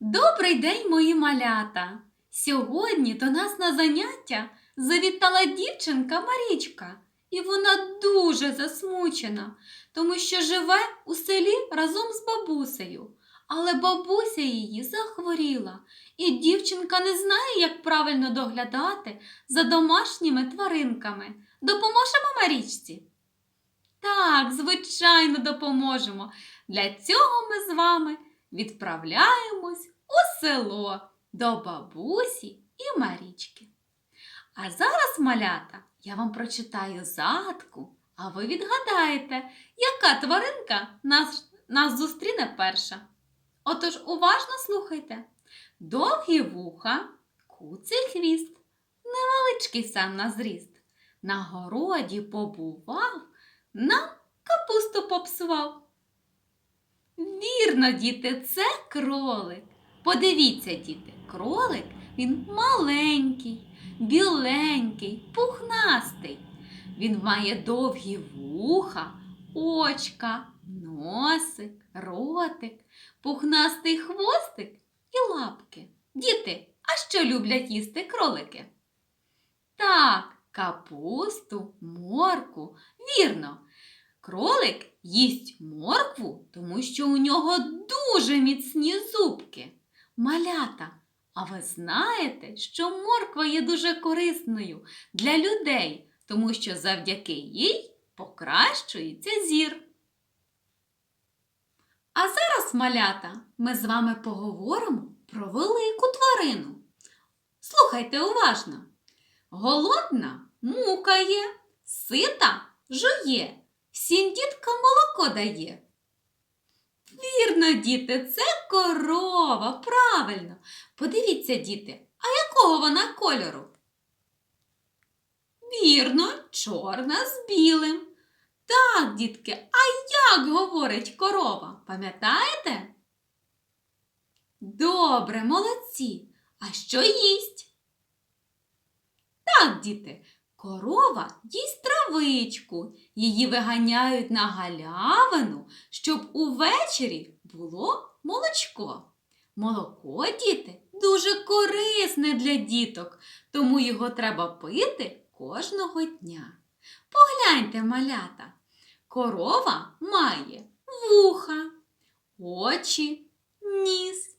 Добрий день, мої малята! Сьогодні до нас на заняття завітала дівчинка Марічка, і вона дуже засмучена, тому що живе у селі разом з бабусею. Але бабуся її захворіла, і дівчинка не знає, як правильно доглядати за домашніми тваринками. Допоможемо Марічці? Так, звичайно, допоможемо. Для цього ми з вами відправляємось у село до бабусі і Марічки. А зараз, малята, я вам прочитаю загадку, а ви відгадаєте, яка тваринка нас, нас зустріне перша. Отож уважно слухайте. Довгі вуха, куций хвіст, невеличкий сам на зріст. На городі побував, нам капусту попсував. Вірно, діти, це кролик. Подивіться, діти, кролик він маленький, біленький, пухнастий. Він має довгі вуха, очка, носик, ротик, пухнастий хвостик і лапки. Діти, а що люблять їсти кролики? Так, капусту, морку. Вірно. Кролик їсть моркву, тому що у нього дуже міцні зубки. Малята, а ви знаєте, що морква є дуже корисною для людей, тому що завдяки їй покращується зір. А зараз, малята, ми з вами поговоримо про велику тварину. Слухайте уважно. Голодна мукає, сита жує, всім діткам молоко дає. Вірно, діти, це корова, правильно. Подивіться, діти, а якого вона кольору? Вірно, чорна з білим. Так, дітки, а як говорить корова? Пам'ятаєте? Добре, молодці. А що їсть? Так, діти, корова їсть травичку. Її виганяють на галявину, щоб увечері було молочко. Молоко, діти, дуже корисне для діток, тому його треба пити кожного дня. Погляньте, малята, корова має вуха, очі, ніс,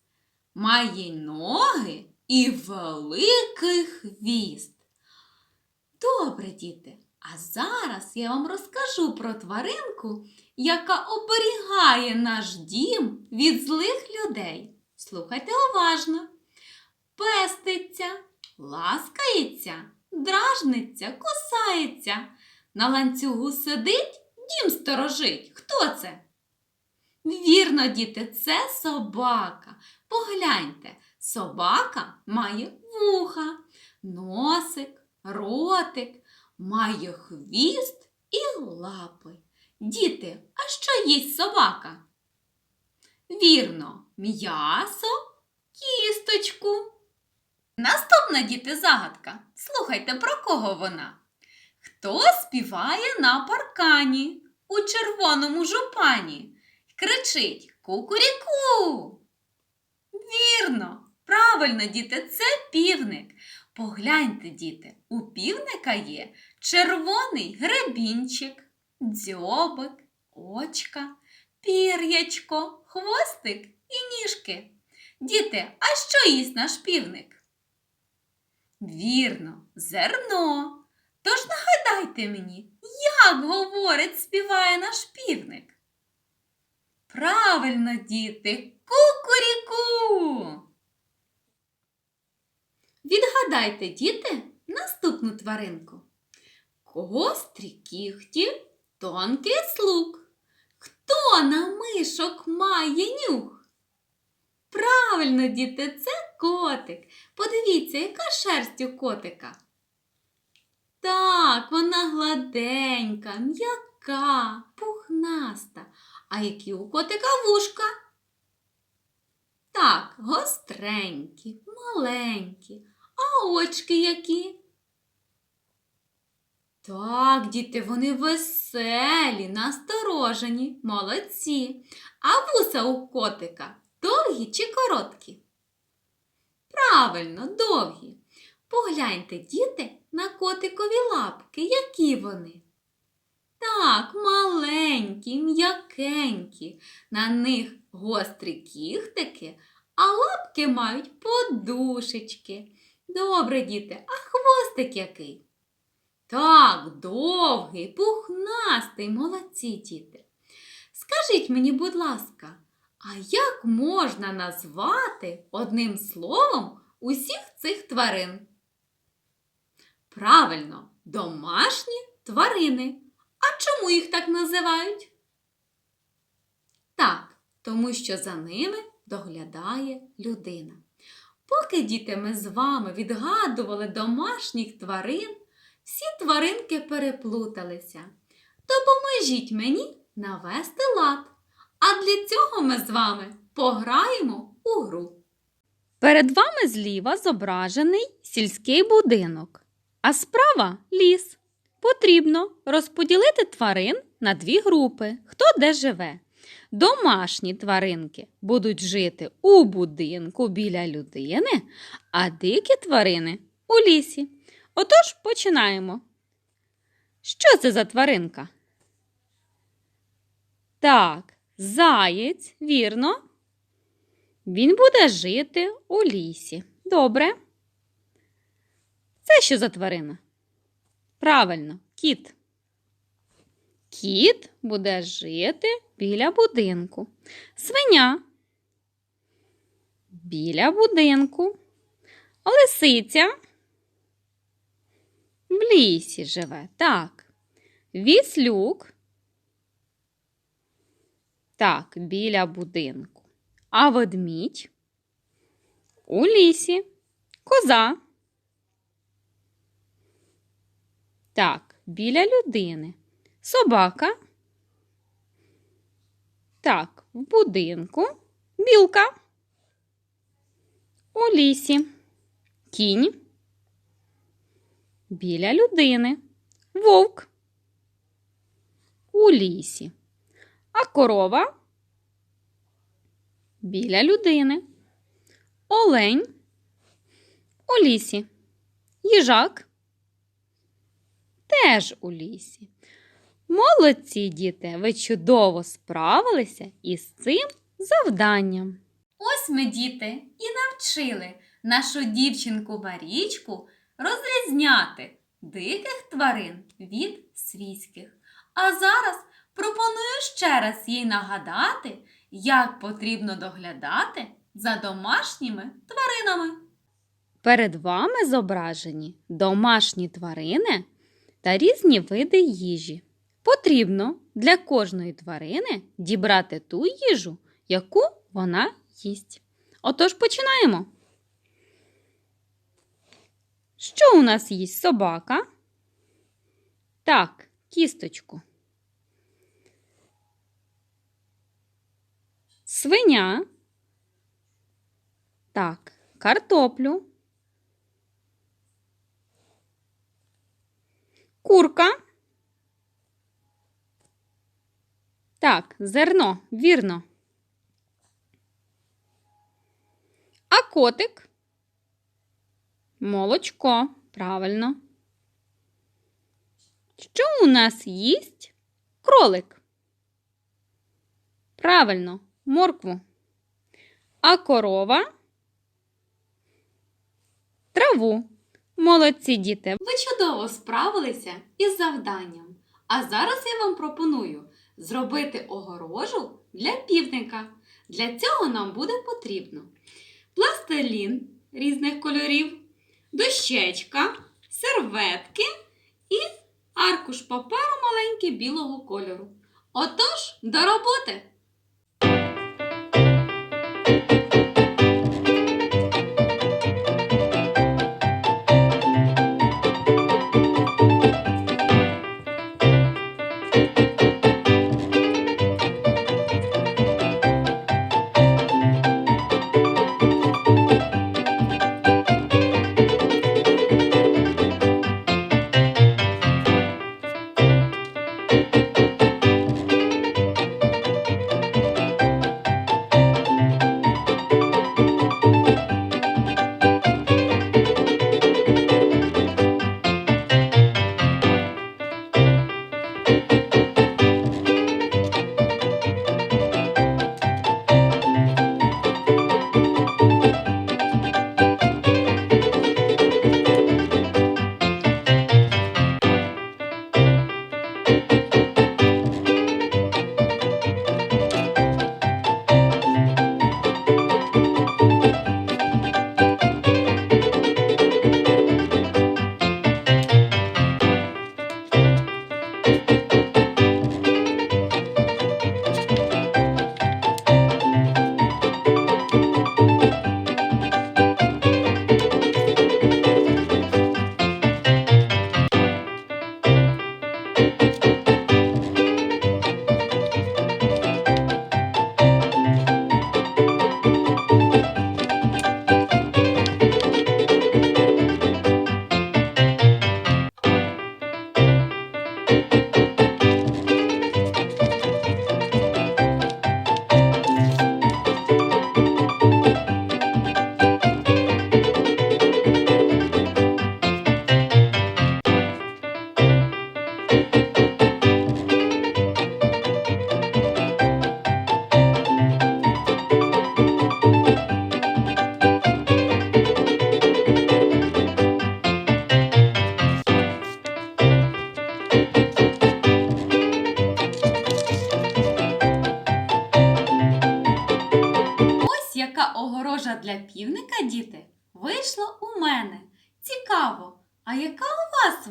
має ноги і великий хвіст. Добре, діти, а зараз я вам розкажу про тваринку, яка оберігає наш дім від злих людей. Слухайте уважно. Пеститься, ласкається, дражниться, кусається. На ланцюгу сидить, дім сторожить. Хто це? Вірно, діти, це собака. Погляньте, собака має вуха, носик, ротик, має хвіст і лапи. Діти, а що їсть собака? Вірно, м'ясо, кісточку. Наступна діти загадка. Слухайте, про кого вона? Хто співає на паркані у червоному жупані? Кричить Кукуріку. Вірно, правильно, діти, це півник. Погляньте, діти, у півника є червоний гребінчик, дзьобик, очка, пір'ячко, хвостик і ніжки. Діти, а що їсть наш півник? Вірно, зерно. Тож нагадайте мені, як говорить, співає наш півник? Правильно, діти, кукуріку. Відгадайте, діти, наступну тваринку. Гострі кіхті, тонкий слух. Хто на мишок має нюх? Правильно, діти, це котик. Подивіться, яка шерсть у котика. Так, вона гладенька, м'яка, пухнаста. А які у котика вушка? Так, гостренькі, маленькі. Очки які? Так, діти, вони веселі, насторожені, молодці. А вуса у котика довгі чи короткі? Правильно, довгі. Погляньте, діти, на котикові лапки, які вони. Так, маленькі, м'якенькі. На них гострі кіхтики, а лапки мають подушечки. Добре, діти, а хвостик який? Так, довгий, пухнастий, молодці діти. Скажіть мені, будь ласка, а як можна назвати одним словом усіх цих тварин? Правильно, домашні тварини. А чому їх так називають? Так, тому що за ними доглядає людина. Поки діти ми з вами відгадували домашніх тварин, всі тваринки переплуталися. Допоможіть мені навести лад. А для цього ми з вами пограємо у гру. Перед вами зліва зображений сільський будинок, а справа ліс. Потрібно розподілити тварин на дві групи, хто де живе. Домашні тваринки будуть жити у будинку біля людини, а дикі тварини у лісі. Отож починаємо. Що це за тваринка? Так, заєць, вірно. Він буде жити у лісі. Добре. Це що за тварина? Правильно, кіт. Кіт буде жити біля будинку. Свиня. Біля будинку. Лисиця. В лісі живе. Так. Віслюк. Так, біля будинку. А ведмідь у лісі. Коза. Так, біля людини. Собака. Так, в будинку. Білка. У лісі. Кінь. Біля людини. Вовк. У лісі. А корова біля людини. Олень у лісі. Їжак теж у лісі. Молодці діти, ви чудово справилися із цим завданням. Ось ми, діти, і навчили нашу дівчинку Марічку розрізняти диких тварин від свійських. А зараз пропоную ще раз їй нагадати, як потрібно доглядати за домашніми тваринами. Перед вами зображені домашні тварини та різні види їжі. Потрібно для кожної тварини дібрати ту їжу, яку вона їсть. Отож починаємо. Що у нас їсть собака? Так, кісточку. Свиня. Так, картоплю. Курка. Так, зерно, вірно. А котик? Молочко, правильно. Що у нас їсть кролик? Правильно, моркву. А корова? Траву. Молодці діти. Ви чудово справилися із завданням. А зараз я вам пропоную зробити огорожу для півника. Для цього нам буде потрібно пластилін різних кольорів, дощечка, серветки і аркуш паперу маленький білого кольору. Отож, до роботи!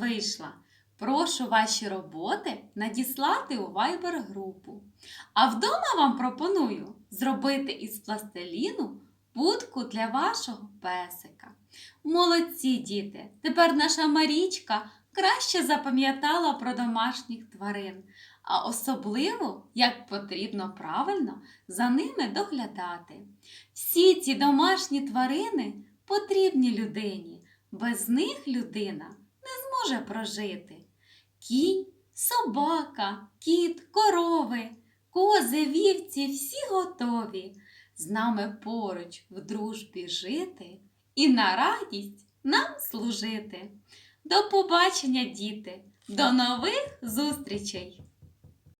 Вийшла? Прошу ваші роботи надіслати у Viber групу. А вдома вам пропоную зробити із пластиліну будку для вашого песика. Молодці діти! Тепер наша Марічка краще запам'ятала про домашніх тварин, а особливо, як потрібно правильно за ними доглядати. Всі ці домашні тварини потрібні людині, без них людина не зможе прожити. Кінь, собака, кіт, корови, кози, вівці всі готові з нами поруч в дружбі жити і на радість нам служити. До побачення, діти! До нових зустрічей!